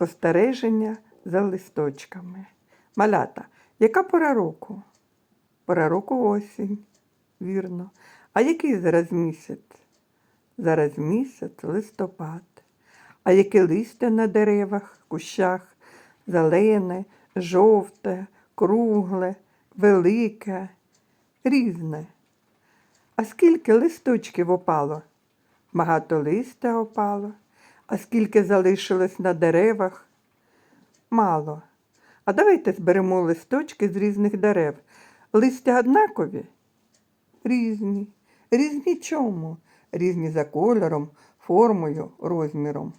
Спостереження за листочками. Малята, яка пора року? Пора року осінь. Вірно. А який зараз місяць? Зараз місяць листопад. А яке листя на деревах, кущах? Зелене, жовте, кругле, велике, різне. А скільки листочків опало? Багато листя опало. А скільки залишилось на деревах? Мало. А давайте зберемо листочки з різних дерев. Листя однакові? Різні. Різні чому? Різні за кольором, формою, розміром.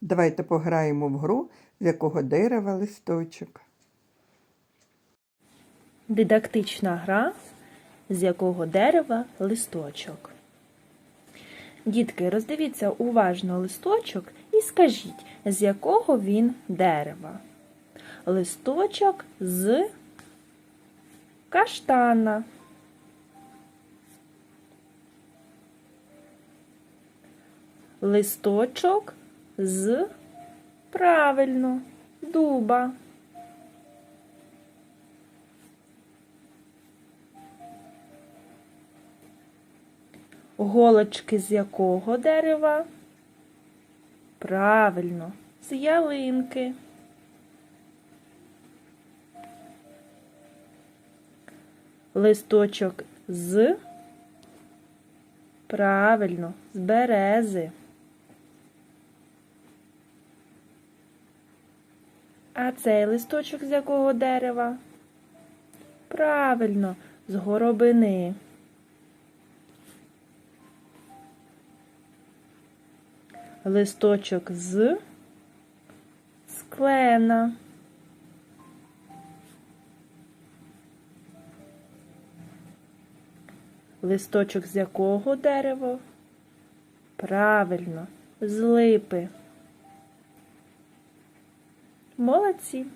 Давайте пограємо в гру, з якого дерева листочок. Дидактична гра, з якого дерева листочок. Дітки, роздивіться уважно листочок і скажіть, з якого він дерева. Листочок з каштана. Листочок з правильно дуба. Голочки з якого дерева? Правильно, з ялинки. Листочок з правильно, з берези. А цей листочок з якого дерева? Правильно, з горобини. Листочок з склена. Листочок з якого дерева? Правильно, з липи. Молодці.